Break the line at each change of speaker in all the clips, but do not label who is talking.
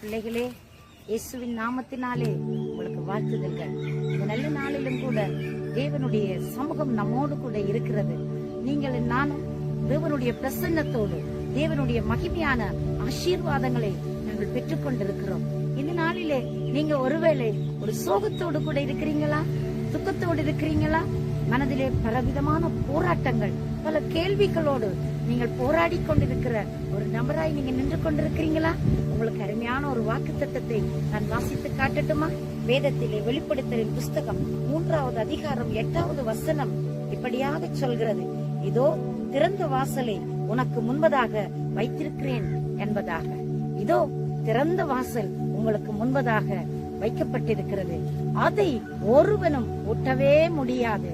பிள்ளைகளே இயேசுவின் நாமத்தினாலே உங்களுக்கு வாழ்த்துதல்கள் இந்த நல்ல நாளிலும் கூட தேவனுடைய சமூகம் நம்மோடு கூட இருக்கிறது. நீங்கள் நானும் தேவனுடைய பிரசன்னத்தோடு தேவனுடைய மகிமையான ஆசீர்வாதங்களை நாங்கள் பெற்றுக்கொண்டிருக்கிறோம். இந்த நாளிலே நீங்க ஒருவேளை ஒரு சோகத்தோடு கூட இருக்கிறீங்களா? துக்கத்தோடு இருக்கிறீங்களா? மனதிலே பலவிதமான போராட்டங்கள் பல கேள்விகளோடு நீங்கள் போராடி கொண்டிருக்கிற ஒரு நபராய் நீங்க நின்று கொண்டிருக்கிறீங்களா? உங்களுக்கு அருமையான ஒரு வாக்கு திட்டத்தை நான் வாசித்து காட்டட்டுமா? வேதத்திலே வெளிப்படுத்தலின் புஸ்தகம் மூன்றாவது அதிகாரம் எட்டாவது வசனம் இப்படியாக சொல்கிறது. இதோ திறந்த வாசலை உனக்கு முன்பதாக வைத்திருக்கிறேன் என்பதாக. இதோ திறந்த வாசல் உங்களுக்கு முன்பதாக வைக்கப்பட்டிருக்கிறது. அதை ஒருவனும் ஒட்டவே முடியாது.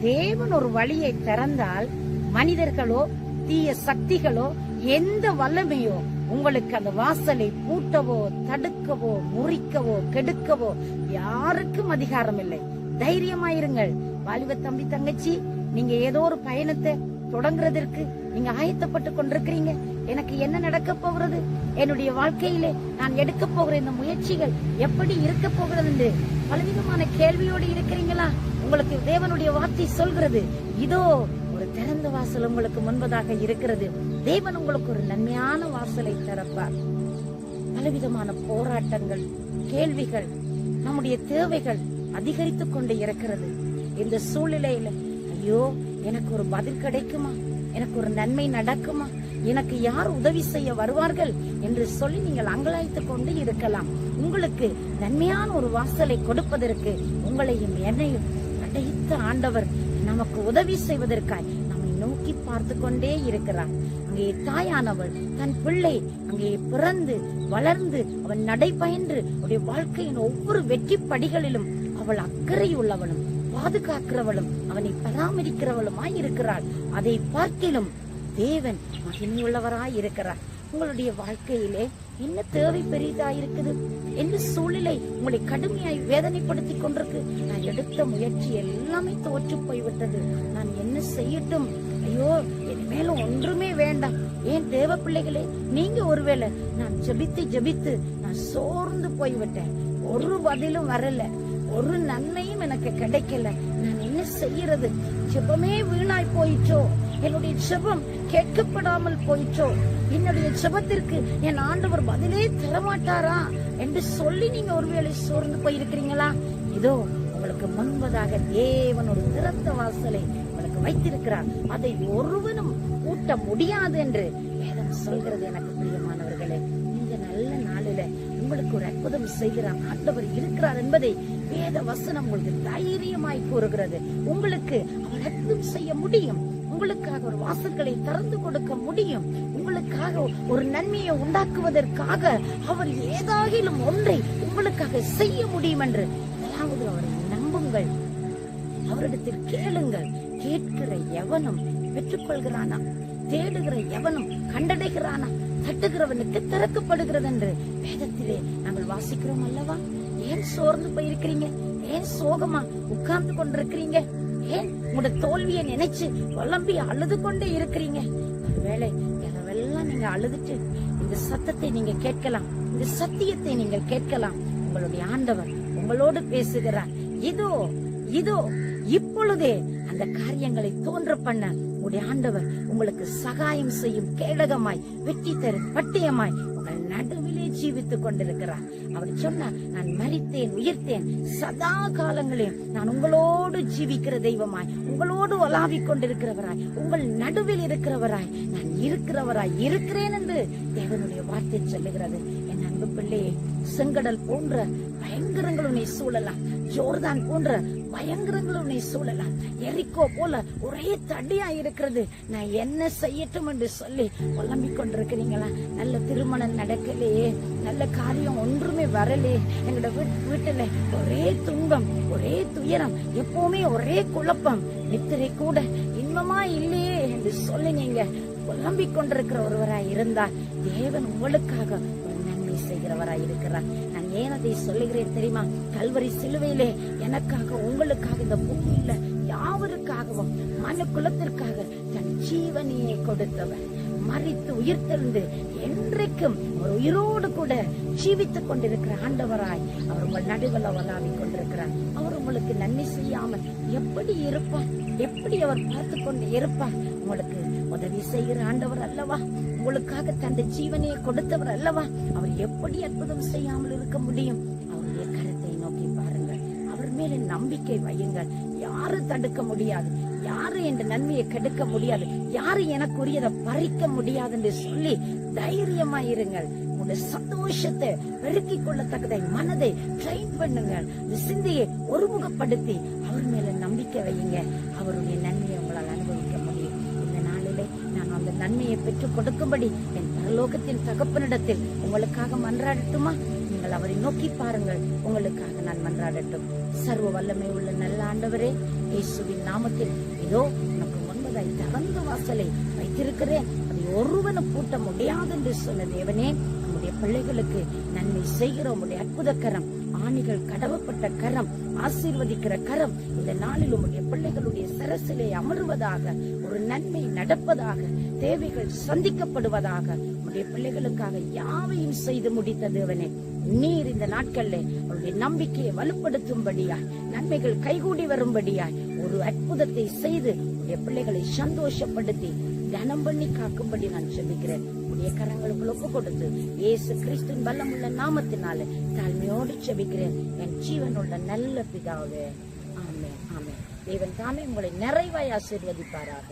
தேவன் ஒரு வழியை திறந்தால் மனிதர்களோ தீய சக்திகளோ எந்த வல்லமையோ உங்களுக்கு அந்த வாசலை பூட்டவோ தடுக்கவோ முறிக்கவோ கெடுக்கவோ யாருக்கும் அதிகாரம் இல்லை தைரியமாயிருங்கள். வாலிப தம்பி தங்கச்சி நீங்க ஏதோ ஒரு பயணத்தை தொடங்குறதற்கு நீங்க ஆயத்தப்பட்டு கொண்டிருக்கிறீங்க. எனக்கு என்ன நடக்க போகிறது? என்னுடைய வாழ்க்கையிலே நான் எடுக்க போகிற இந்த முயற்சிகள் எப்படி இருக்க போகிறது என்று பலவிதமான கேள்வியோடு இருக்கிறீங்களா? உங்களுக்கு தேவனுடைய வார்த்தை சொல்கிறது. இதோ ஒரு திறந்த வாசல் உங்களுக்கு முன்பதாக இருக்கிறது. தேவன் உங்களுக்கு ஒரு நன்மையான வாசலை திறப்பார். பலவிதமான போராட்டங்கள் கேள்விகள் நம்முடைய தேவைகள் அதிகரித்துக் கொண்டு இருக்கிறது. இந்த சூழ்நிலையில ஐயோ எனக்கு ஒரு பதில் கிடைக்குமா? எனக்கு ஒரு நன்மை நடக்குமா? எனக்கு யார் உதவி செய்ய வருவார்கள் என்று சொல்லி நீங்கள் அங்கலாய்த்து கொண்டு இருக்கலாம். உங்களுக்கு நன்மையான ஒரு வாசலை கொடுப்பதற்கு உங்களையும் என்னையும் அடைத்த ஆண்டவர் நமக்கு உதவி செய்வதற்காய் நம்மை நோக்கி பார்த்து கொண்டே இருக்கிறார் அங்கே தாயானவள் தன் பிள்ளை அங்கே பிறந்து வளர்ந்து அவன் நடைபயின்று அவருடைய வாழ்க்கையின் ஒவ்வொரு வெற்றி படிகளிலும் அவள் அக்கறை உள்ளவளும் பாதுகாக்கிறவளும் அவனை பராமரிக்கிறவளுமாய் இருக்கிறாள். அதை பார்க்கிலும் தேவன் மகிமையுள்ளவராய் இருக்கிறார். உங்களுடைய வாழ்க்கையிலே என்ன தேவை பெரியதா இருக்குது என்ன சூழ்நிலை உங்களை கடுமையாய் வேதனைப்படுத்தி கொண்டிருக்கு. நான் எடுத்த முயற்சி எல்லாமே தோற்று போய்விட்டது. நான் என்ன செய்யட்டும்? ஐயோ என் மேல ஒன்றுமே வேண்டாம். ஏன் தேவ பிள்ளைகளே நீங்க ஒருவேளை நான் ஜெபித்து ஜெபித்து நான் சோர்ந்து போய்விட்டேன். ஒரு பதிலும் வரல. ஒரு நன்மையும் எனக்கு கிடைக்கல. நான் என்ன செய்யறது? ஜெபமே வீணாய் போயிற்றோ? என்னுடைய ஜெபம் கேட்கப்படாமல் போயிற்றோ? என்னுடைய ஜெபத்திற்கு என் ஆண்டவர் பதிலே தரமாட்டாரா? என்று சொல்லி நீங்க ஒருவேளை சோர்ந்து போயிருக்கிறீங்களா? இதோ உங்களுக்கு முன்பதாக தேவன் ஒரு திறந்த வாசலை உங்களுக்கு வைத்திருக்கிறார். அதை ஒருவனும் கூட்ட முடியாது என்று வேதம் சொல்கிறது எனக்கு பிரியமானவர்களே. இந்த நல்ல நாளில உங்களுக்கு ஒரு அற்புதம் செய்கிறார் ஆண்டவர் இருக்கிறார் என்பதை வேத வசனம் உங்களுக்கு தைரியமாய் கூறுகிறது. உங்களுக்கு அவர் அற்புதம் செய்ய முடியும். உங்களுக்காக ஒரு வாசல்களை திறந்து கொடுக்க முடியும். உங்களுக்காக ஒரு நன்மையை உண்டாக்குவதற்காக அவர் ஏதாகிலும் ஒன்றை உங்களுக்காக செய்ய முடியும் என்று முதலாவது அவரை நம்புங்கள். அவரிடத்தில் கேளுங்கள். கேட்கிற எவனும் பெற்றுக்கொள்கிறானா? தேடுகிற எவனும் கண்டடைகிறானா? தட்டுகிறவனுக்கு திறக்கப்படுகிறது என்று வேதத்திலே நாங்கள் வாசிக்கிறோம் அல்லவா? ஏன் சோர்ந்து போயிருக்கிறீங்க? ஏன் சோகமா உட்கார்ந்து கொண்டிருக்கிறீங்க? ஏன் உங்களோட தோல்வியை நினைச்சு குழம்பி அழுது கொண்டே இருக்கிறீங்க. ஒருவேளை இரவெல்லாம் நீங்க அழுதுட்டு இந்த சத்தத்தை நீங்க கேட்கலாம். இந்த சத்தியத்தை நீங்கள் கேட்கலாம். உங்களுடைய ஆண்டவர் உங்களோடு பேசுகிறார். இதோ இதோ இப்பொழுதே அந்த காரியங்களை தோன்ற பண்ண உங்களுடைய ஆண்டவர் உங்களுக்கு சகாயம் செய்யும் கேடகமாய் வெற்றி தரும் பட்டயமாய் உங்கள் நடுவிலே ஜீவித்துக் கொண்டிருக்கிறார். அவர் சொன்னார் நான் மறித்தேன் உயிர்த்தேன். சதா காலங்களில் நான் உங்களோடு ஜீவிக்கிற தெய்வமாய் உங்களோடு ஒலாவிக் கொண்டிருக்கிறவராய் உங்கள் நடுவில் இருக்கிறவராய் நான் இருக்கிறவராய் இருக்கிறேன் என்று தேவனுடைய வார்த்தை சொல்லுகிறது. என் அன்பு பிள்ளையே செங்கடல் போன்ற பயங்கரங்களுடைய சூழலாம். ஜோர்தான் போன்ற பயங்கரங்கள் உன்னை சூழலாம். எரிக்கோ போல ஒரே தடியா இருக்கிறது. நான் என்ன செய்யட்டும் என்று சொல்லி புலம்பிக் கொண்டிருக்கிறீங்களா? நல்ல திருமணம் நடக்கலையே நல்ல காரியம் ஒன்றுமே வரலே. எங்களோட வீட்டுல ஒரே துன்பம் ஒரே துயரம் எப்பவுமே ஒரே குழப்பம். நித்திரை கூட இன்பமா இல்லையே என்று சொல்லி நீங்க புலம்பிக் கொண்டிருக்கிற ஒருவராய் இருந்தா தேவன் உங்களுக்காக ஒரு நன்மை செய்கிறவராய் இருக்கிறார். ஏன் அதை சொல்லுகிறேன் தெரியுமா? கல்வரி சிலுவையிலே எனக்காக உங்களுக்காக இந்த பூமியில யாவருக்காகவும் மனு குலத்திற்காக தன் ஜீவனையை கொடுத்தவர். மறித்து உயிர்த்தெழுந்து என்றைக்கும் ஒரு உயிரோடு கூட ஜீவித்துக் கொண்டிருக்கிற ஆண்டவராய் அவர் உங்கள் நடுவில் வளாவிக் கொண்டிருக்கிறார். அவர் உங்களுக்கு நன்மை செய்யாமல் எப்படி இருப்பார்? எப்படி அவர் பார்த்து கொண்டு இருப்பார்? உங்களுக்கு உதவி செய்கிற ஆண்டவர் அல்லவா? உங்களுக்காக தந்த ஜீவனையை கொடுத்தவர் அல்லவா? அவர் எப்படி அற்புதம் செய்யாமல் இருக்க முடியும்? அவருடைய கருத்தை நோக்கி பாருங்கள். அவர் மேல நம்பிக்கை வையுங்கள். யாரும் தடுக்க முடியாது. யாரு என்ற நன்மையை கெடுக்க முடியாது. யாரு எனக்குரியதை பறிக்க முடியாது என்று சொல்லி தைரியமா இருங்கள். உங்களுடைய சந்தோஷத்தை பெருக்கிக் கொள்ளத்தக்கதை மனதை ட்ரெயின் பண்ணுங்கள். சிந்தையை ஒருமுகப்படுத்தி அவர் மேல நம்பிக்கை வையுங்க. அவருடைய நன்மையை உங்களால் நன்மையை பெற்றுக் கொடுக்கும்படி என் பரலோகத்தின் தகப்பனிடத்தில் உங்களுக்காக மன்றாடட்டுமா? நீங்கள் அவரை நோக்கி பாருங்கள். உங்களுக்காக நான் மன்றாடட்டும். சர்வ வல்லமை உள்ள நல்ல ஆண்டவரே இயேசுவின் நாமத்தில் இதோ நமக்கு முன்பதாய் திறந்த வாசலை வைத்திருக்கிறேன். அதை ஒருவனும் பூட்ட முடியாது என்று சொன்ன தேவனே நம்முடைய பிள்ளைகளுக்கு நன்மை செய்கிற உங்களுடைய அற்புதக்கரம். ஆணிகள் கடவப்பட்ட கரம் ஆசீர்வதிக்கிற கரம் இந்த நாளில் உம்முடைய பிள்ளைகளுடைய சரசிலே அமருவதாக ஒரு நன்மை நடப்பதாக தேவைகள் சந்திக்கப்படுவதாக உடைய பிள்ளைகளுக்காக யாவையும் செய்து முடித்த தேவனே நீர் இந்த நாட்கள்ல அவருடைய நம்பிக்கையை வலுப்படுத்தும்படியாய் நன்மைகள் கைகூடி வரும்படியாய் ஒரு அற்புதத்தை செய்து உடைய பிள்ளைகளை சந்தோஷப்படுத்தி கனம் பண்ணி காக்கும்படி நான் சொல்லுகிறேன் உடைய கரங்களுக்கு ஒப்பு கொடுத்து இயேசு கிறிஸ்துவின் பலமுள்ள நாமத்தினால தாழ்மையோடு செபிக்கிறேன். என் ஜீவனுள்ள நல்ல பிதாவே. ஆமே ஆமே தேவன் தாமே உங்களை நிறைவாய் ஆசீர்வதிப்பாராக.